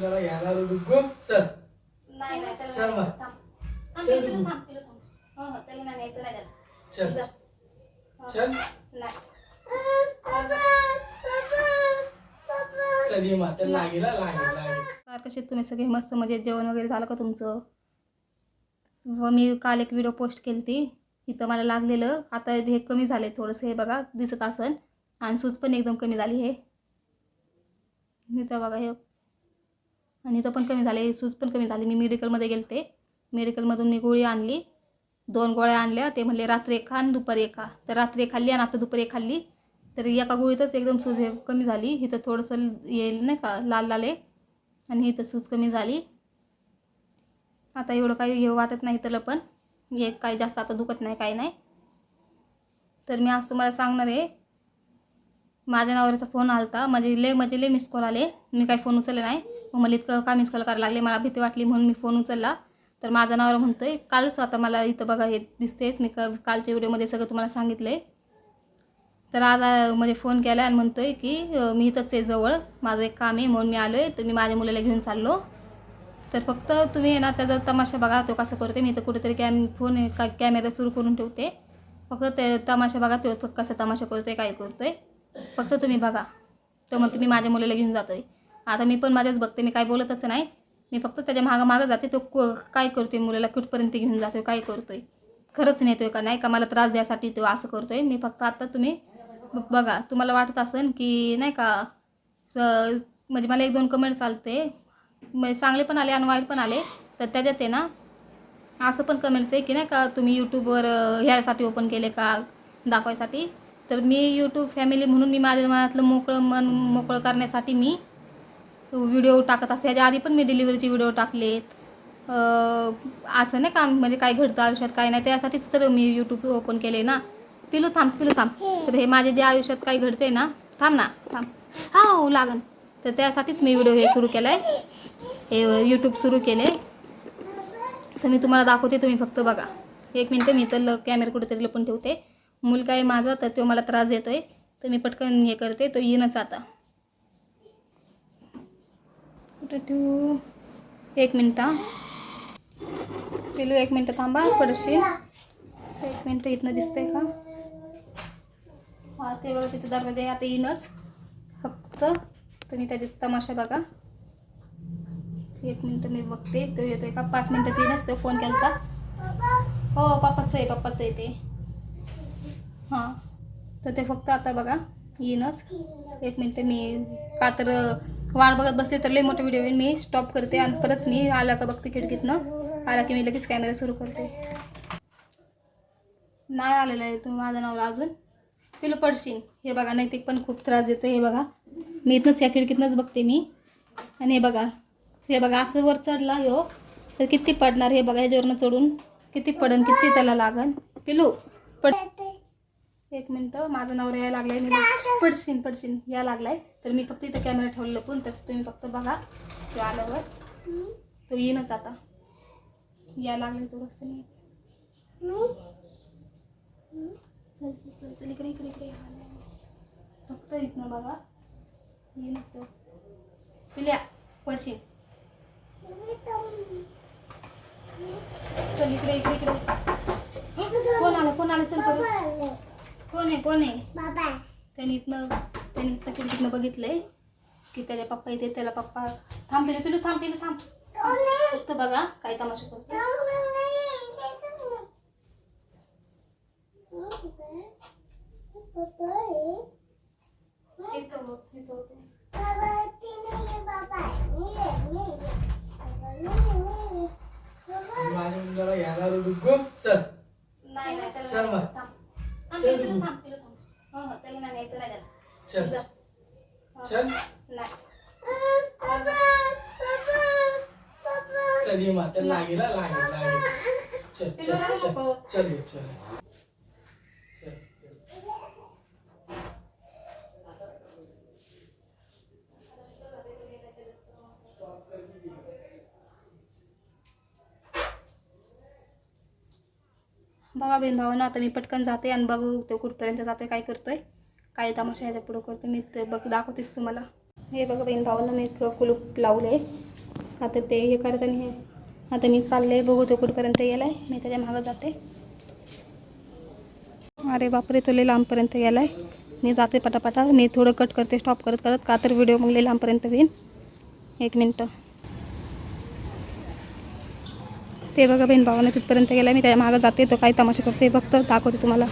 जरा घ्यायला डुग्गू चल नाही नाही त्याला चल मग. थांब. थांब, चल पिलू. थांब, पिलू, थांब. हो, हो, त्याला नाही न्यायचं नाही त्याला. चल जा. हो, चल नाही. चल ये माता लागेल हा, लागेल लागेल तर कसे तुम्ही सगळे मस्त म्हणजे जेवण वगैरे झालं का तुमचं व मी काल एक व्हिडिओ पोस्ट केली ती इथं मला लागलेलं आता हे कमी झाले थोडंसं हे बघा दिसत असन आणि सूज पण एकदम कमी झाली हे इथं बघा हे आणि इथं पण कमी झाले सूज पण कमी झाली. मी मेडिकलमध्ये गेलते. मेडिकलमधून मी गोळी आणली. दोन गोळ्या आणल्या. ते म्हणले रात्री एक खा आणि दुपारी एक खा. तर रात्री एक खाल्ली आणि आता दुपारी एक खाल्ली. तर एका गोळीतच एकदम सूज हे कमी झाली. इथं थोडंसं येईल नाही का लाल लाल आहे. आणि इथं सूज कमी झाली. आता एवढं काही हे वाटत नाही त्याला पण. एक काही जास्त आता दुखत नाही काही नाही. तर मी आज तुम्हाला सांगणार आहे. माझ्या नावाचा फोन आला होता माझे लय म्हणजे लय मिस कॉल आले. मी काही फोन उचलले नाही. मग मला इतकं का मिस कॉल करायला लागले? मला भीती वाटली म्हणून मी फोन उचलला. तर माझा नवरा आहे कालच आता मला इथं बघा हे दिसतेच. मी क कालच्या व्हिडिओमध्ये सगळं तुम्हाला सांगितलं आहे तर आज म्हणजे फोन केला आणि म्हणतो आहे की मी इथंच आहे जवळ. माझं एक काम आहे म्हणून मी आलो आहे तर मी माझ्या मुलाला घेऊन चाललो. तर फक्त तुम्ही आहे ना त्याचा तमाशा बघा तो कसं करते मी इथं कुठेतरी कॅम फोन का कॅमेरा सुरू करून ठेवते. फक्त ते तमाशा बघा तो कसा तमाशा करतो आहे काय करतो आहे फक्त तुम्ही बघा. तर मग तुम्ही माझ्या मुलाला घेऊन जातो आहे आता मी पण माझ्याच बघते मी काय बोलतच नाही. मी फक्त त्याच्या मागं मागं जाते तो क काय करतोय मुलाला कुठपर्यंत घेऊन जातोय काय करतोय? खरंच नेतोय का नाही? का मला त्रास द्यासाठी तो असं करतोय? मी फक्त आता तुम्ही बघा तुम्हाला वाटत असेल की नाही का म्हणजे मला एक दोन कमेंट्स आलते म्हणजे चांगले पण आले आणि वाईट पण आले. तर त्याच्यात आहे ना असं पण कमेंट्स आहे की नाही का तुम्ही यूट्यूबवर ह्यासाठी ओपन केले का दाखवायसाठी? तर मी यूट्यूब फॅमिली म्हणून मी माझ्या मनातलं मोकळं मन मोकळं करण्यासाठी मी व्हिडिओ टाकत असते. ह्याच्या आधी पण मी डिलिव्हरीचे व्हिडिओ टाकलेत. असं नाही का म्हणजे काय घडतं आयुष्यात काय नाही त्यासाठीच तर मी यूट्यूब ओपन केले ना. पिलू थांब पिलू थांब. तर हे माझे जे आयुष्यात काय घडते ना थांब ना थांब. हा लागन. तर त्यासाठीच मी व्हिडिओ हे सुरू केलं आहे हे यूट्यूब सुरू केले तर मी तुम्हाला दाखवते तुम्ही फक्त बघा. एक मिनटं मी तर कॅमेरा कुठेतरी लपून ठेवते. मुलगा आहे माझा तर तो मला त्रास देतोय. तर मी पटकन हे करते तो येईनच आता. कुठं ठेवू? एक मिनटं हा. पिलू एक मिनटं थांबा पडशील? एक मिनटं इथनं दिसतंय का? हा ते बघा तिथं दरवाजा आहे आता येईनच. फक्त तुम्ही त्याची तमाशा बघा. एक मिनटं मी बघते तो येतोय का? पाच मिनटं येईनच तो फोन केला हो पप्पाचं आहे पप्पाचं आहे ते. हां तर ते फक्त आता बघा येईनच. एक मिनटं मी का तर वाट बघत बसले तर लई मोठे व्हिडिओ मी स्टॉप करते आणि परत मी आला का बघते खिडकीतनं. आला की मी लगेच कॅमेरा सुरू करते. नाही आलेला आहे तुम्ही माझं नवरा अजून. पिलू पडशील. हे बघा नैतिक पण खूप त्रास देतो हे बघा. मी इथनंच या खिडकीतनंच बघते मी. आणि हे बघा हे बघा असं वर चढला हो तर किती पडणार हे बघा ह्याच्यावरनं चढून. किती पडन किती त्याला लागन. पिलू पड. एक मिनटं. माझं नवरा यायला लागलाय. मी पडशीन पडशीन. या लागलाय. तर मी फक्त इथं कॅमेरा ठेवलं लपून तर तुम्ही फक्त बघा. तो आल्यावर. तो येईनच आता. या लागले तो रस्त्याने. नाही चल चल चल. इकडे इकडे इकडे. फक्त इथनं बघा. येईनच तो. पिल्या पडशील चल इकडे इकडे इकडे. कोण आलं? कोण आलं? चल कोण आहे कोण आहे त्यांनी इथनं त्यांनी इथनं खिडकीतनं बघितलंय की त्याच्या पप्पा येते त्याला पप्पा थांब पिलू पिलू थांब पिलू थांब फक्त बघा काय तमाशा करतो इथं इथं. माझ्या मुलाला घ्यायला चल नाही नाही त्याला चल नाही. मग. थांब. चल पिलू, मग. थांब, पिलू, थांब. हो, हो, त्याला नाही न्यायचं नाही त्याला. चल जा. हो. चल नाही. चल ये माता लागेल लागेल लागेल चल चल चल. चल ये, चल चल बघा बेन भावानं आता मी पटकन जाते आणि बघू तो कुठपर्यंत जाते काय करतोय. काय तमाशा ह्याच्या पुढं करतो मी ते बघ दाखवतेच तुम्हाला. हे बघा बहीण भावानं मी कुलूप लावले आता ते हे करत आणि हे. आता मी चालले बघू तो कुठपर्यंत गेलाय मी त्याच्या मागं जाते. अरे बापरे तो लई लांबपर्यंत गेलाय मी जाते पटापटा. मी थोडं कट करते स्टॉप करत करत का तर व्हिडिओ मग लई लांबपर्यंत येईन एक मिनटं ते बघा बहीण भावानं तिथपर्यंत गेला मी त्याच्या मागं जाते तो काय तमाशा करते फक्त दाखवते तुम्हाला.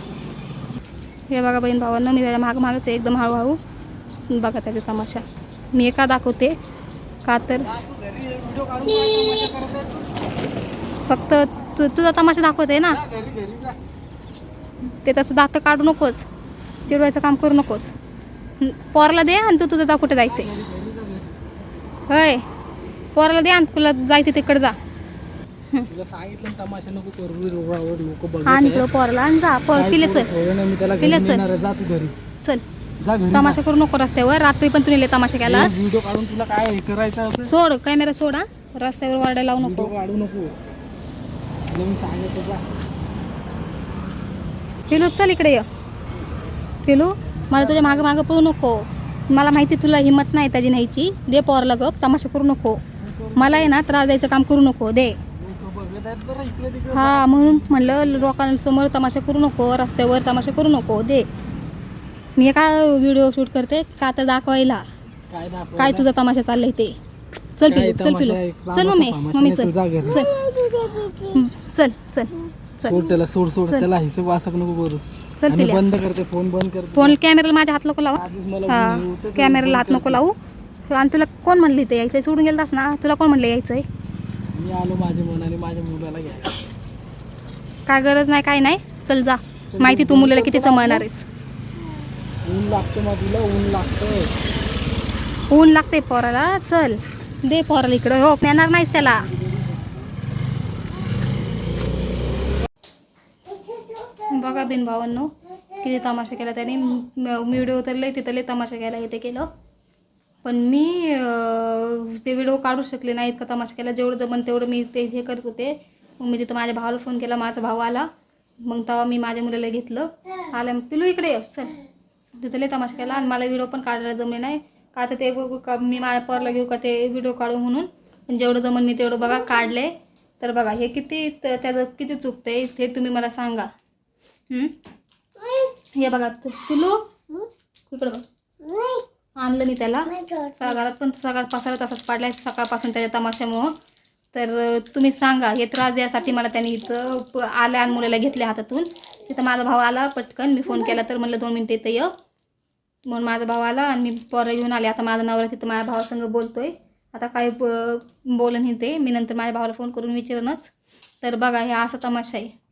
हे बघा बहीण भावांना मी त्याच्या मागं मागच आहे, एकदम हळूहळू. बघा त्याचा तमाशा. मी एका दाखवते? का तर? फक्त तमाशा आहे तू? तुझा तमाशा दाखवते ना? ते तसं दात काढू नकोस. चिडवायचं काम करू नकोस. पोरला पोराला दे आणि तू तुझं जा कुठे जायचं आहे होय. पोराला दे आणि तुला जायचं तिकडे जा. तुला सांगितलं ना तमाशा नको करू रोडावर लोक पोराला आणि जा पोर चल ठेवलं नाही मी त्याला घरी पिलं चल. नेणार आहे. जा तू घरी. चल. जा घरी. तमाशा करू नको रस्त्यावर रात्री पण तुम्ही तमाशा व्हिडिओ काढून तुला काय हे करायचं असं? सोड कॅमेरा सोड हा. रस्त्यावर वारडा लावू व्हिडिओ नको काढू नको. तुला मी सांगितलं जा. पिलू चल इकडे ये. पिलू मला तुझ्या मागं मागं पळू नको. मला माहिती तुला हिंमत नाही त्याची न्यायची. दे पोरला गप तमाशा करू नको. मला आहे ना त्रास द्यायचं काम करू नको. दे. हा म्हणून म्हणलं लोकांसमोर तमाशा करू नको रस्त्यावर तमाशा करू नको दे. मी का व्हिडिओ शूट करते? का तर दाखवायला? काय तुझा तमाशा चाललाय ते? चल पिलू चल पिलू? चल मम्मी असा मम्मी चल. तू. चल. चल चल सोड त्याला सोड सोड. त्याला हिशोब वाचक नको करू. चल पिल्या बंद करते फोन बंद करते. फोन कॅमेराला माझ्या हात नको लावा. हा कॅमेराला हात नको लावू. आणि तुला कोण म्हणलं इथे यायचंय? सोडून गेलतास ना? तुला कोण म्हणलं यायचंय? मी आलो माझ्या मनाने माझ्या मुलाला घ्या काय गरज नाही काय नाही. चल जा. माहिती तू मुलाला किती समजणार आहेस ऊन लागतं मग तुला ऊन लागतं. ऊन लागते पोराला. चल दे पोराला इकडं. हो नेणार नाहीस त्याला. बघा बिन भावांनो किती तमाशा केला त्याने. व्हिडिओ तर लय तिथं लय तमाशा केला इथे केलं. पण मी ते व्हिडिओ काढू शकले नाही इतका तमाशा केला. जेवढं जमन तेवढं मी ते हे करत होते. मग मी तिथं माझ्या भावाला फोन केला. माझा भाऊ आला. मग तेव्हा मी माझ्या मुलाला घेतलं. आलं. पिलू इकडे ये, चल. तिथं लय तमाशा केला. आणि मला व्हिडिओ पण काढायला जमले नाही. का तर ते बघू का मी माझ्या पोरला घेऊ का ते व्हिडिओ काढू म्हणून. पण जेवढं जमन मी तेवढं बघा काढले. तर बघा हे किती त्याचं किती चुकतंय ते तुम्ही मला सांगा. हे बघा पिलू. इकडं बघ. आणलं मी त्याला. सगळ्यात पण सगळ्यात पसारा तसाच पाडलाय. सकाळपासून त्याच्या तमाशामुळं. तर तुम्ही सांगा हे त्रास द्यासाठी मला त्याने इथं प- आल्या आणि मुलाला घेतल्या हातातून. तिथं माझा भाऊ आला पटकन. मी फोन केला तर म्हणलं दोन मिनटं इथं ये. म्हणून माझा भाऊ आला आणि मी पोरं घेऊन आले. आता माझा नवरा तिथं माझ्या भावासंग बोलतोय. आता काय बोलन हे ते. मी नंतर माझ्या भावाला फोन करून विचारूनच. तर बघा हे असा तमाशा आहे.